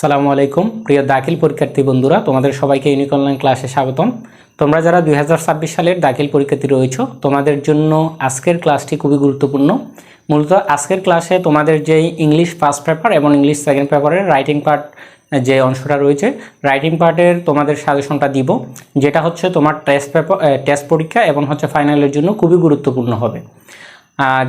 সালামু আলাইকুম। প্রিয় দাখিল পরীক্ষার্থী বন্ধুরা, তোমাদের সবাইকে ইউনিক অনলাইন ক্লাসে স্বাগতম। তোমরা যারা দুই হাজার ছাব্বিশ সালের দাখিল পরীক্ষার্থী রয়েছ, তোমাদের জন্য আজকের ক্লাসটি খুবই গুরুত্বপূর্ণ। মূলত আজকের ক্লাসে তোমাদের যে ইংলিশ ফার্স্ট পেপার এবং ইংলিশ সেকেন্ড পেপারের রাইটিং পার্ট যে অংশটা রয়েছে, রাইটিং পার্টের তোমাদের সাজেশনটা দিব, যেটা হচ্ছে তোমার টেস্ট পেপার টেস্ট পরীক্ষা এবং হচ্ছে ফাইনালের জন্য খুবই গুরুত্বপূর্ণ হবে।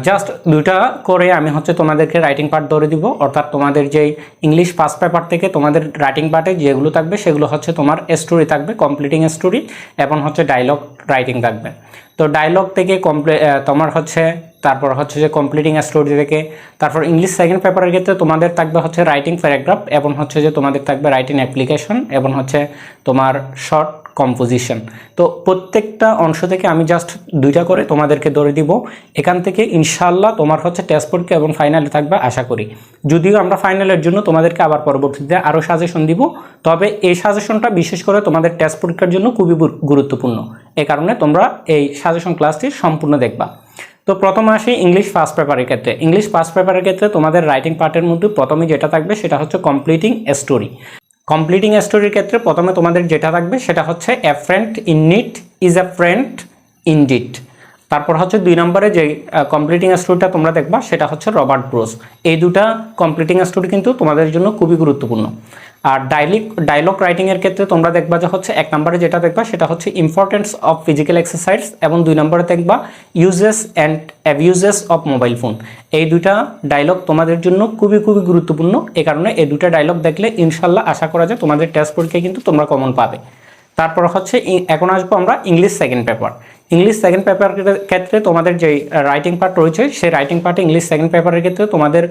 জাস্ট দুইটা করে আমি হচ্ছে তোমাদেরকে রাইটিং পার্ট ধরে দিব। অর্থাৎ তোমাদের যেই ইংলিশ ফার্স্ট পেপার থেকে তোমাদের রাইটিং পার্টে যেগুলো থাকবে, সেগুলো হচ্ছে তোমার স্টোরি থাকবে কমপ্লিটিং স্টোরি এবং হচ্ছে ডায়লগ রাইটিং থাকবে। তো ডায়লগ থেকে কমপ্লি তোমার হচ্ছে, তারপর হচ্ছে যে কমপ্লিটিং স্টোরি থেকে, তারপর ইংলিশ সেকেন্ড পেপারের ক্ষেত্রে তোমাদের থাকবে হচ্ছে রাইটিং প্যারাগ্রাফ এবং হচ্ছে যে তোমাদের থাকবে রাইটিং অ্যাপ্লিকেশন এবং হচ্ছে তোমার শর্ট কম্পোজিশন তো প্রত্যেকটা অংশ থেকে আমি জাস্ট দুইটা করে তোমাদেরকে ধরে দিব। এখান থেকে ইনশাল্লাহ তোমার হচ্ছে টেস্ট পরীক্ষা এবং ফাইনালে থাকবে আশা করি। যদিও আমরা ফাইনালের জন্য তোমাদেরকে আবার পরবর্তীতে আরও সাজেশন দিব, তবে এই সাজেশনটা বিশেষ করে তোমাদের টেস্ট পরীক্ষার জন্য খুবই গুরু- গুরুত্বপূর্ণ। এ কারণে তোমরা এই সাজেশন ক্লাসটি সম্পূর্ণ দেখবা। তো প্রথম আসি ইংলিশ ফার্স্ট পেপারের ক্ষেত্রে। ইংলিশ ফার্স্ট পেপারের ক্ষেত্রে তোমাদের রাইটিং পার্টের মধ্যে প্রথমে যেটা থাকবে সেটা হচ্ছে কমপ্লিটিং স্টোরি কমপ্লিটিং স্টোরির ক্ষেত্রে প্রথমে তোমাদের যেটা থাকবে সেটা হচ্ছে a friend in need is a friend in deed তারপর হচ্ছে দুই নম্বরে যে কমপ্লিটিং স্টোরিটা তোমরা দেখবা সেটা হচ্ছে রবার্ট ব্রোস। এই দুটা কমপ্লিটিং স্টোরি কিন্তু তোমাদের জন্য খুবই গুরুত্বপূর্ণ। আর ডাইলিক ডায়লগ রাইটিংয়ের ক্ষেত্রে তোমরা দেখবা যে হচ্ছে এক নম্বরে যেটা দেখবা সেটা হচ্ছে ইম্পর্টেন্স অফ ফিজিক্যাল এক্সারসাইজ এবং দুই নম্বরে দেখবা uses and abuses of mobile phone এই দুইটা ডায়লগ তোমাদের জন্য খুবই খুবই গুরুত্বপূর্ণ। এ কারণে এই দুটা ডায়লগ দেখলে ইনশাল্লাহ আশা করা যায় তোমাদের টেস্ট পরীক্ষায় কিন্তু তোমরা কমন পাবে। তারপর হচ্ছে এখন আসব আমরা English second paper English second paper ক্ষেত্রে তোমাদের যে রাইটিং পার্ট রয়েছে, সেই রাইটিং পার্টে ইংলিশ সেকেন্ড পেপারের ক্ষেত্রে তোমাদের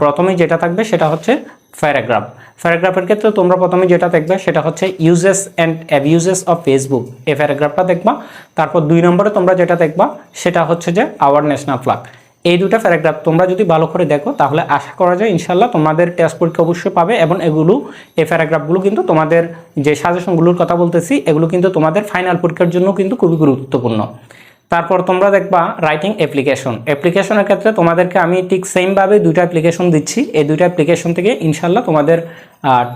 প্রথমেই যেটা থাকবে সেটা হচ্ছে প্যারাগ্রাফ প্যারাগ্রাফের ক্ষেত্রে তোমরা প্রথমে যেটা দেখবে সেটা হচ্ছে uses and abuses of Facebook এই প্যারাগ্রাফটা দেখবা। তারপর দুই নম্বরে তোমরা যেটা দেখবা, সেটা হচ্ছে যে আওয়ার ন্যাশনাল ফ্ল্যাগ এই দুটো প্যারাগ্রাফ তোমরা যদি ভালো করে দেখো, তাহলে আশা করা যায় ইনশাল্লাহ তোমাদের টেস্ট পরীক্ষা অবশ্যই পাবে এবং এগুলো, এই প্যারাগ্রাফগুলো কিন্তু তোমাদের যে সাজেশনগুলোর কথা বলতেছি, এগুলো কিন্তু তোমাদের ফাইনাল পরীক্ষার জন্য কিন্তু খুবই গুরুত্বপূর্ণ। তারপর তোমরা দেখবা রাইটিং অ্যাপ্লিকেশন অ্যাপ্লিকেশনের ক্ষেত্রে তোমাদেরকে আমি ঠিক সেমভাবে দুইটা অ্যাপ্লিকেশন দিচ্ছি। এই দুইটা অ্যাপ্লিকেশন থেকে ইনশাল্লাহ তোমাদের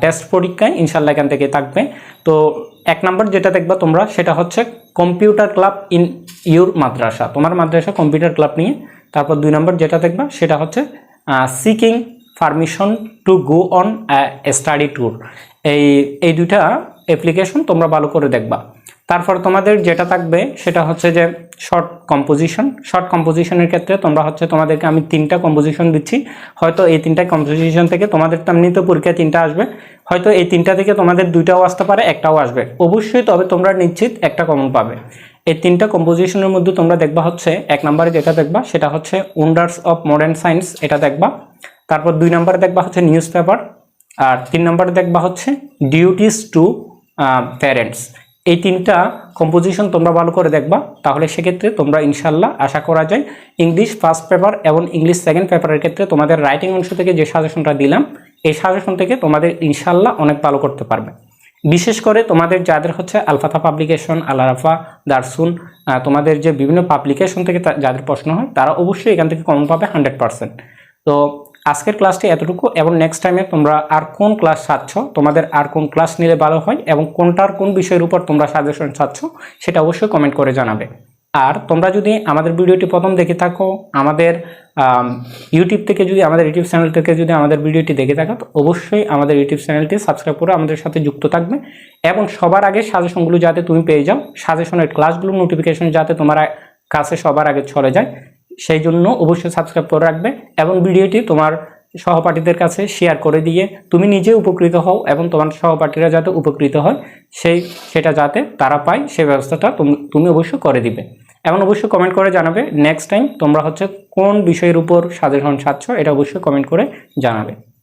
টেস্ট পরীক্ষায় ইনশাল্লাহ এখান থেকে থাকবে। তো এক নম্বর যেটা দেখবা তোমরা, সেটা হচ্ছে computer club in your madrasa. তোমার মাদ্রাসা কম্পিউটার ক্লাব নিয়ে। তারপর দুই নম্বর যেটা দেখবা, সেটা হচ্ছে seeking permission to go on study tour এই এই দুইটা অ্যাপ্লিকেশন তোমরা ভালো করে দেখবা। তারপর তোমাদের যেটা থাকবে সেটা হচ্ছে যে শর্ট কম্পোজিশন শর্ট কম্পোজিশনের ক্ষেত্রে তোমরা হচ্ছে তোমাদেরকে আমি তিনটা কম্পোজিশন দিচ্ছি। হয়তো এই তিনটা কম্পোজিশন থেকে তোমাদের তেমনিতে পরীক্ষায় তিনটা আসবে। হয়তো এই তিনটা থেকে তোমাদের দুইটাও আসতে পারে, একটাও আসবে। অবশ্যই তবে তোমরা নিশ্চিত একটা কমন পাবে। এই তিনটা কম্পোজিশনের মধ্যে তোমরা দেখবা হচ্ছে, এক নম্বরে যেটা দেখবা সেটা হচ্ছে ওয়ান্ডার্স অফ মডার্ন সায়েন্স এটা দেখবা। তারপর দুই নম্বরে দেখবা হচ্ছে নিউজ পেপার আর তিন নম্বরে দেখবা হচ্ছে ডিউটিস টু প্যারেন্টস এই তিনটা কম্পোজিশন তোমরা ভালো করে দেখবা, তাহলে সেক্ষেত্রে তোমরা ইনশাল্লাহ আশা করা যায় ইংলিশ ফার্স্ট পেপার এবং ইংলিশ সেকেন্ড পেপারের ক্ষেত্রে তোমাদের রাইটিং অংশ থেকে যে সাজেশনটা দিলাম, এই সাজেশন থেকে তোমাদের ইনশাল্লাহ অনেক ভালো করতে পারবে। বিশেষ করে তোমাদের যাদের হচ্ছে আলফাথা পাবলিকেশন আলারাফা দারসুন তোমাদের যে বিভিন্ন পাবলিকেশন থেকে যাদের প্রশ্ন হয়, তারা অবশ্যই এখান থেকে কমন পাবে হান্ড্রেড পার্সেন্ট তো আজকের ক্লাসটি এতটুকু এবং নেক্সট টাইমে তোমরা আর কোন ক্লাস চাচ্ছ তোমাদের আর কোন ক্লাস নিলে ভালো হয় এবং কোনটার কোন বিষয়ের উপর তোমরা সাজেশন চাচ্ছ সেটা অবশ্যই কমেন্ট করে জানাবে। আর তোমরা যদি আমাদের ভিডিওটি প্রথম দেখে থাকো, আমাদের ইউটিউব থেকে যদি, আমাদের ইউটিউব চ্যানেল থেকে যদি আমাদের ভিডিওটি দেখে থাকো, তো অবশ্যই আমাদের ইউটিউব চ্যানেলটি সাবস্ক্রাইব করে আমাদের সাথে যুক্ত থাকবে এবং সবার আগে সাজেশনগুলো যাতে তুমি পেয়ে যাও সাজেশনের ক্লাসগুলো নোটিফিকেশন যাতে তোমার কাছে সবার আগে চলে যায় সেই জন্য অবশ্যই সাবস্ক্রাইব করে রাখবে এবং ভিডিওটি তোমার সহপাঠীদের কাছে শেয়ার করে দিয়ে তুমি নিজে উপকৃত হও এবং তোমার সহপাঠীরা যাতে উপকৃত হয়, সেই, সেটা যাতে তারা পায়, সেই ব্যবস্থাটা তুমি তুমি অবশ্যই করে দিবে। এবং অবশ্যই কমেন্ট করে জানাবে নেক্সট টাইম তোমরা হচ্ছে কোন বিষয়ের উপর সাজেশন চাচ্ছ, এটা অবশ্যই কমেন্ট করে জানাবে।